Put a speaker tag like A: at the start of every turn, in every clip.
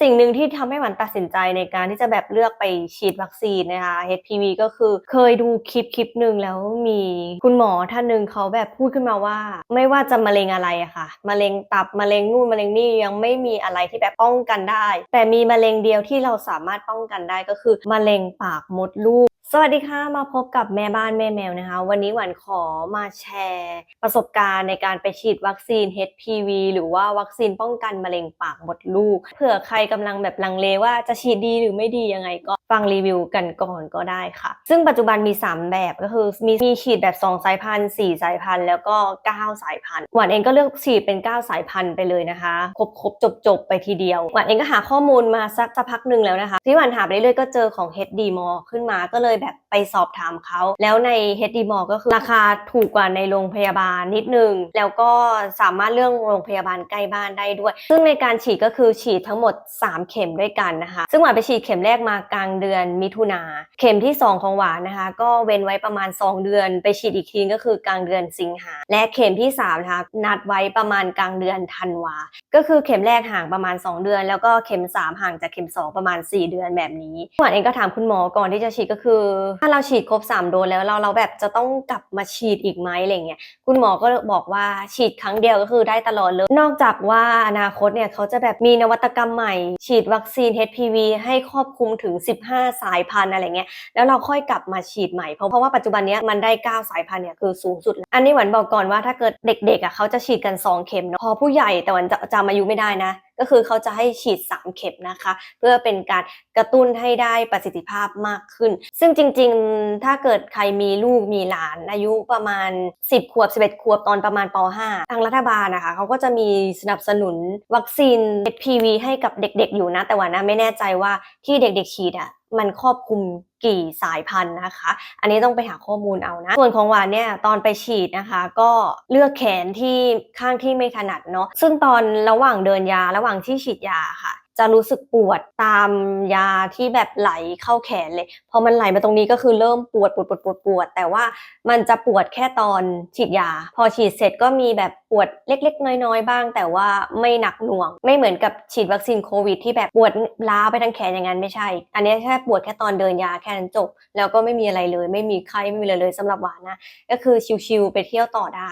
A: สิ่งหนึ่งที่ทำให้หวันตัดสินใจในการที่จะแบบเลือกไปฉีดวัคซีนนะคะ HPV ก็คือเคยดูคลิปคลิปหนึ่งแล้วมีคุณหมอท่านหนึ่งเขาแบบพูดขึ้นมาว่า ไม่ว่าจะมะเร็งอะไรอะค่ะมะเร็งตับมะเร็งนู่นมะเร็งนี่ยังไม่มีอะไรที่แบบป้องกันได้ แต่มีมะเร็งเดียวที่เราสามารถป้องกันได้ก็คือมะเร็งปากมดลูก สวัสดีค่ะมาพบกับแม่บ้านแม่แมวนะคะ วันนี้หวันขอมาแชร์ ประสบการณ์ในการไปฉีดวัคซีน HPV หรือว่าวัคซีนป้องกันมะเร็งปากมดลูก เผื่อใครกำลังแบบลังเลว่าจะฉีดดีหรือไม่ดียังไงก็ฟังรีวิวกันก่อนก็ได้ค่ะ ซึ่งปัจจุบันมี 3 แบบก็คือมีมีฉีดแบบ 2 สายพันธุ์4สายพันธุ์แล้วก็ 9 สายพันธุ์หวานเองก็เลือกฉีดเป็น 9 สายพันธุ์ไปเลยนะคะ ครบครบจบจบไปทีเดียวหวานเองก็หาข้อมูลมาสักสักพักหนึ่งแล้วนะคะที่หวานหาไปเรื่อยๆก็เจอของ HD m o ขึ้นมาก็เลยแบบไปสอบถามเขา แล้วใน HD m o ก็คือราคาถูกกว่าในโรงพยาบาลนิดนึง แล้วก็สามารถเลือกโรงพยาบาลใกล้บ้านได้ด้วย ซึ่งในการฉีดก็คือฉีดทั้งหมด 3 เข็มด้วยกันนะคะ ซึ่งหวานไปฉีดเข็มแรกมากลางเดือนมิถุนา เข็มที่ 2 ของหวานนะคะ ก็เว้นไว้ประมาณ 2 เดือน ไปฉีดอีกทีก็คือกลางเดือนสิงหา และเข็มที่3นะคะนัดไว้ประมาณกลางเดือนธันวา ก็คือเข็มแรกห่างประมาณ 2 เดือน แล้วก็เข็ม 3 ห่างจากเข็ม 2 ประมาณ 4 เดือนแบบนี้หวานเองก็ถามคุณหมอก่อนที่จะฉีดก็คือถ้าเราฉีดครบ 3 โดสแล้วเราเราแบบจะต้องกลับมาฉีดอีกไหมอะไรเงี้ยคุณหมอก็บอกว่าฉีดครั้งเดียวก็คือได้ตลอดเลย นอกจากว่าอนาคตเนี่ยเขาจะแบบมีนวัตกรรมใหม่ ฉีดวัคซีน HPV ให้ครอบคลุมถึง 15 สายพันธุ์อะไรเงี้ยแล้วเราค่อยกลับมาฉีดใหม่เพราะเพราะว่าปัจจุบันเนี้ยมันได้ 9 สายพันธุ์เนี่ยคือสูงสุด อันนี้หวันบอกก่อนว่าถ้าเกิดเด็กๆอะเขาจะฉีดกัน 2 เข็มเนาะพอผู้ใหญ่แต่หวันจะจำอายุไม่ได้นะ ก็คือเขาจะให้ฉีด 3 เข็มนะคะ เพื่อเป็นการกระตุ้นให้ได้ประสิทธิภาพมากขึ้น ซึ่งจริงๆ ถ้าเกิดใครมีลูกมีหลานอายุประมาณ 10 ขวบ 11 ขวบตอนประมาณป .5 ทางรัฐบาลนะคะเขาก็จะมีสนับสนุนวัคซีน HPV ให้กับเด็กๆ อยู่นะ แต่ว่านะไม่แน่ใจว่าที่เด็กๆฉีดอะ มันครอบคลุมกี่สายพันธุ์นะคะ อันนี้ต้องไปหาข้อมูลเอานะ ส่วนของหวานเนี่ยตอนไปฉีดนะคะ ก็เลือกแขนที่ข้างที่ไม่ถนัดเนาะ ซึ่งตอนระหว่างเดินยาระหว่างที่ฉีดยาค่ะ จะรู้สึกปวดตามยาที่แบบไหลเข้าแขนเลย พอมันไหลมาตรงนี้ก็คือเริ่มปวดปวดปวดปวดปวด แต่ว่ามันจะปวดแค่ตอนฉีดยา พอฉีดเสร็จก็มีแบบปวดเล็ก ๆ น้อย ๆ บ้าง แต่ว่าไม่หนักหน่วง ไม่เหมือนกับฉีดวัคซีนโควิด ที่แบบปวดล้าไปทั้งแขนอย่างนั้นไม่ใช่ อันนี้แค่ปวดแค่ตอนเดินยาแค่นั้นจบ แล้วก็ไม่มีอะไรเลย ไม่มีไข้ไม่มีอะไรเลยสำหรับหวานนะ ก็คือชิลๆไปเที่ยวต่อได้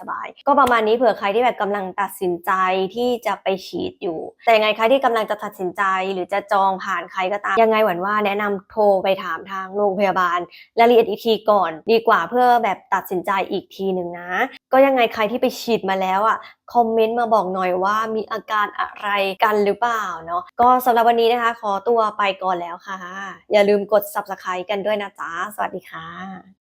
A: สบายๆก็ประมาณนี้เผื่อใครที่แบบกำลังตัดสินใจที่จะไปฉีดอยู่ แต่ยังไงใครที่กำลังจะตัดสินใจหรือจะจองผ่านใครก็ตาม ยังไงหวันว่าแนะนำโทรไปถามทางโรงพยาบาลรายละเอียดอีกทีก่อน ดีกว่าเพื่อแบบตัดสินใจอีกทีหนึ่งนะ ก็ยังไงใครที่ไปฉีดมาแล้วอะคอมเมนต์มาบอกหน่อยว่ามีอาการอะไรกันหรือเปล่าเนาะก็สำหรับวันนี้นะคะ ขอตัวไปก่อนแล้วค่ะ อย่าลืมกด subscribe กันด้วยนะจ๊ะ สวัสดีค่ะ